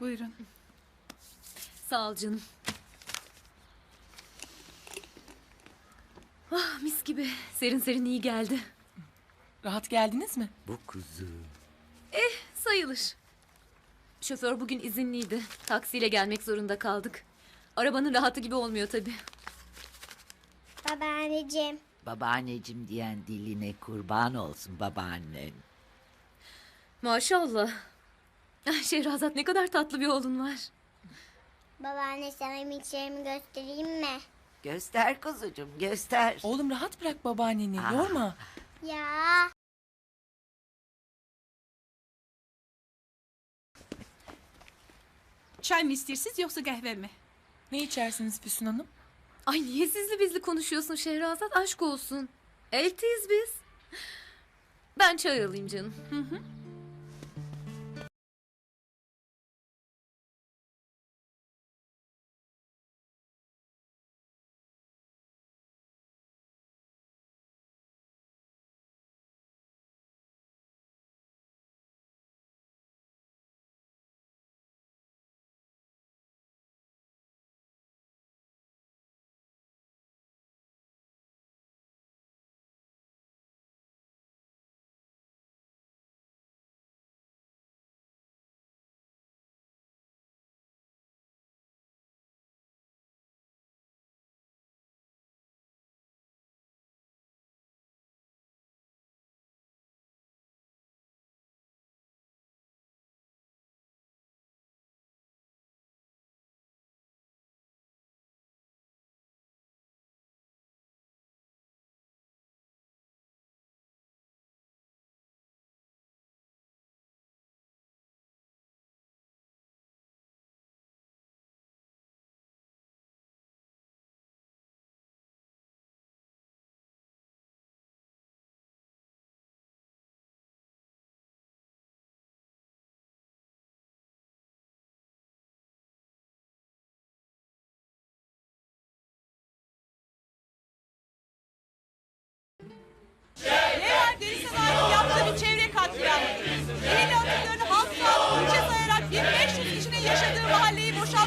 Buyurun. Sağ ol canım. Ah mis gibi. Serin serin iyi geldi. Rahat geldiniz mi? Bu kuzu. Sayılır. Şoför bugün izinliydi. Taksiyle gelmek zorunda kaldık. Arabanın rahatı gibi olmuyor tabii. Babaanneciğim. Babaanneciğim diyen diline kurban olsun babaannen. Maşallah. Ah, Şehrazat ne kadar tatlı bir oğlun var. Babaanne sana miçlerimi göstereyim mi? Göster kuzucuğum göster. Oğlum rahat bırak babaanneni. Ah. Yorma. Ya. Çay mı istiyorsunuz yoksa kahve mi? Ne içersiniz Füsun Hanım? Ay niye sizli bizli konuşuyorsun Şehrazat? Aşk olsun. Eltiyiz biz. Ben çay alayım canım. Levent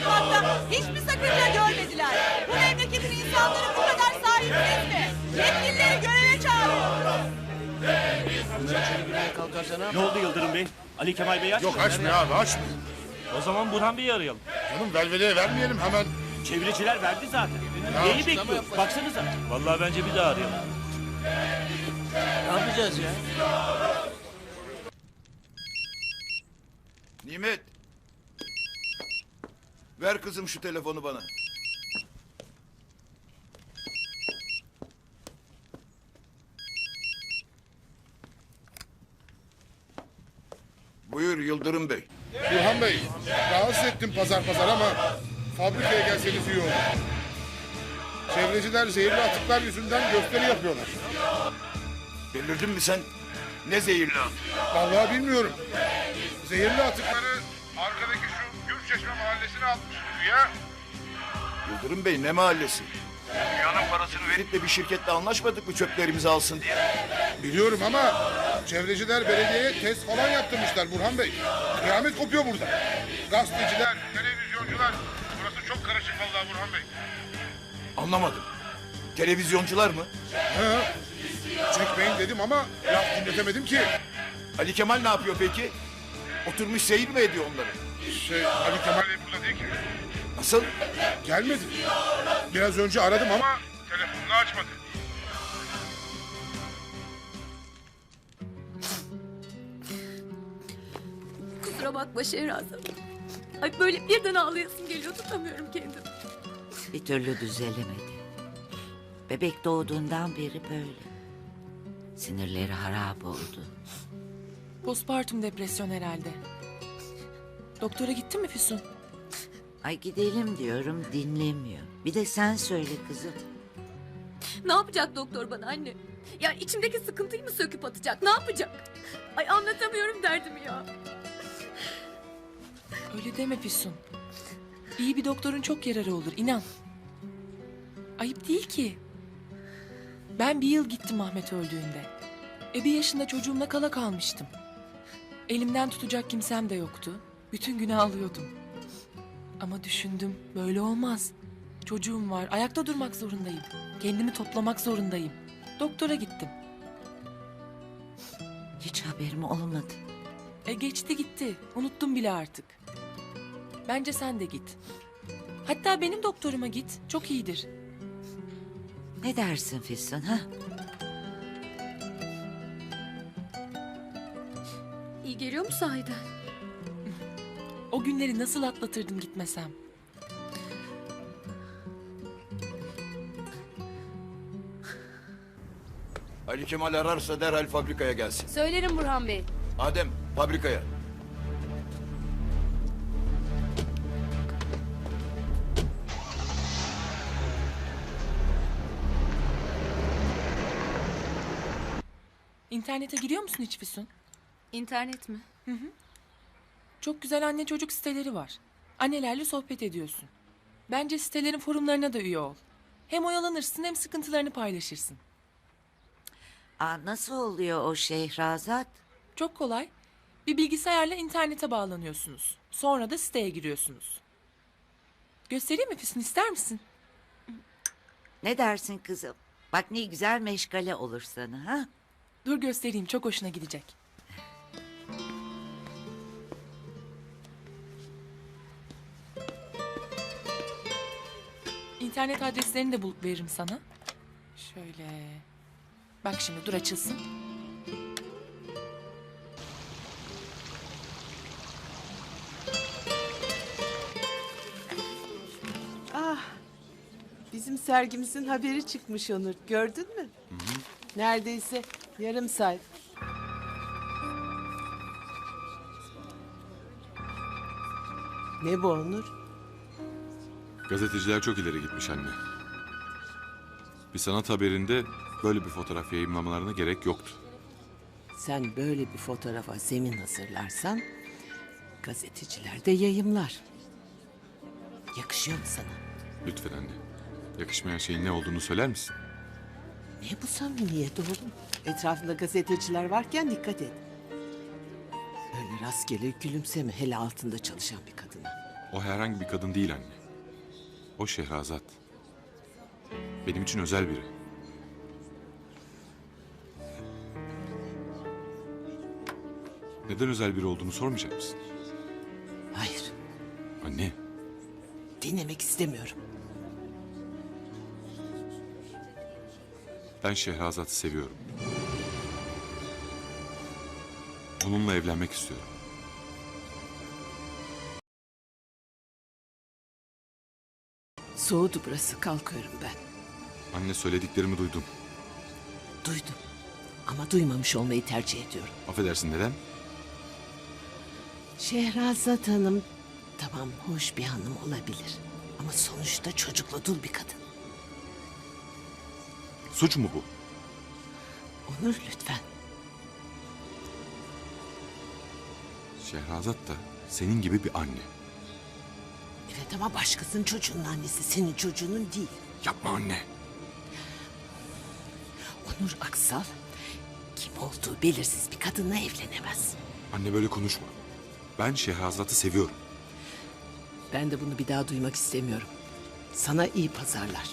boşaltmakta hiçbir sakınca görmediler. Bu memleketin insanları bu kadar sahipsiz mi? Yetkilileri göreve çağırıyoruz. Ne oldu Yıldırım Bey? Ali Kemal Bey aç Yok mı? açmıyor abi açmıyor. O zaman Burhan Bey'i arayalım. Canım velveleye vermeyelim hemen. Çevreciler verdi zaten. Ya, Neyi bekliyoruz? Baksanıza. Vallahi bence bir daha arayalım. Ne yapacağız ya? Nimet. Ver kızım şu telefonu bana. Buyur Yıldırım Bey. Burhan Bey rahatsız ettim pazar pazar ama fabrikaya gelseniz iyi olur. Çevreciler zehirli atıklar yüzünden gösteri yapıyorlar. Belirdin mi sen? Ne zehirli? Vallahi bilmiyorum. Zehirli atıkları arkadaki şu Gürçeşme mahallesine ya. Yıldırım Bey ne mahallesi? Dünyanın parasını verip de bir şirketle anlaşmadık mı çöplerimizi alsın diye? Biliyorum ama çevreciler belediyeye test falan yaptırmışlar Burhan Bey. Kıyamet kopuyor burada. Gazeteciler, televizyoncular. Burası çok karışık vallahi Burhan Bey. Anlamadım. Televizyoncular mı? He. Çekmeyin dedim ama laf dinletemedim ki. Ali Kemal ne yapıyor peki? Oturmuş seyir mi ediyor onları? Şey Ali Kemal Bey burada değil ki. Nasıl? Gelmedi. Biraz önce aradım ama telefonunu açmadı. Kusura bakma Şehrazat. Ay böyle birden ağlayasım geliyor tutamıyorum kendimi. Bir türlü düzelemedi. Bebek doğduğundan beri böyle. Sinirleri harap oldu. Postpartum depresyon herhalde. Doktora gittin mi Füsun? Ay gidelim diyorum dinlemiyor. Bir de sen söyle kızım. Ne yapacak doktor bana anne? Ya içimdeki sıkıntıyı mı söküp atacak? Ne yapacak? Ay anlatamıyorum derdimi ya. Öyle deme Füsun. İyi bir doktorun çok yararı olur inan. Ayıp değil ki. Ben bir yıl gittim Ahmet öldüğünde. E bir yaşında çocuğumla kala kalmıştım. Elimden tutacak kimsem de yoktu. Bütün günü ağlıyordum. Ama düşündüm böyle olmaz. Çocuğum var ayakta durmak zorundayım. Kendimi toplamak zorundayım. Doktora gittim. Hiç haberim olmadı. E geçti gitti. Unuttum bile artık. Bence sen de git. Hatta benim doktoruma git. Çok iyidir. Ne dersin Füsun ha? İyi geliyor mu sahiden? O günleri nasıl atlatırdım gitmesem. Ali Kemal ararsa derhal fabrikaya gelsin. Söylerim Burhan Bey. Adem fabrikaya. İnternete giriyor musun hiç Füsun? İnternet mi? Çok güzel anne çocuk siteleri var. Annelerle sohbet ediyorsun. Bence sitelerin forumlarına da üye ol. Hem oyalanırsın hem sıkıntılarını paylaşırsın. Aa, nasıl oluyor o Şehrazat? Çok kolay. Bir bilgisayarla internete bağlanıyorsunuz. Sonra da siteye giriyorsunuz. Göstereyim mi Füsun ister misin? Ne dersin kızım? Bak ne güzel meşgale olur sana ha? Dur göstereyim çok hoşuna gidecek. İnternet adreslerini de bulup veririm sana. Şöyle. Bak şimdi dur açılsın. Ah, bizim sergimizin haberi çıkmış Onur. Gördün mü? Neredeyse yarım sayfa. Ne bu Onur? Gazeteciler çok ileri gitmiş anne. Bir sanat haberinde böyle bir fotoğraf yayınlamalarına gerek yoktu. Sen böyle bir fotoğrafa zemin hazırlarsan gazeteciler de yayımlar. Yakışıyor mu sana? Lütfen anne. Yakışmayan şeyin ne olduğunu söyler misin? Ne bu samimiyet oğlum? Etrafında gazeteciler varken dikkat et. Öyle rastgele gülümseme hele altında çalışan bir kadına. O herhangi bir kadın değil anne. O Şehrazat. Benim için özel biri. Neden özel biri olduğunu sormayacak mısın? Hayır, Anne, dinlemek istemiyorum. ben Şehrazat'ı seviyorum. Onunla evlenmek istiyorum. Soğudu burası, kalkıyorum ben. Anne söylediklerimi duydum. Duydum. Ama duymamış olmayı tercih ediyorum. Affedersin neden? Şehrazat Hanım tamam hoş bir hanım olabilir. Ama sonuçta çocukla dul bir kadın. Suç mu bu? Onur lütfen. Şehrazat da senin gibi bir anne. Ama başkasının çocuğunun annesi senin çocuğunun değil. Yapma anne. Onur Aksal kim olduğu belirsiz bir kadınla evlenemez. Anne böyle konuşma. Ben Şehrazat'ı seviyorum. Ben de bunu bir daha duymak istemiyorum. Sana iyi pazarlar.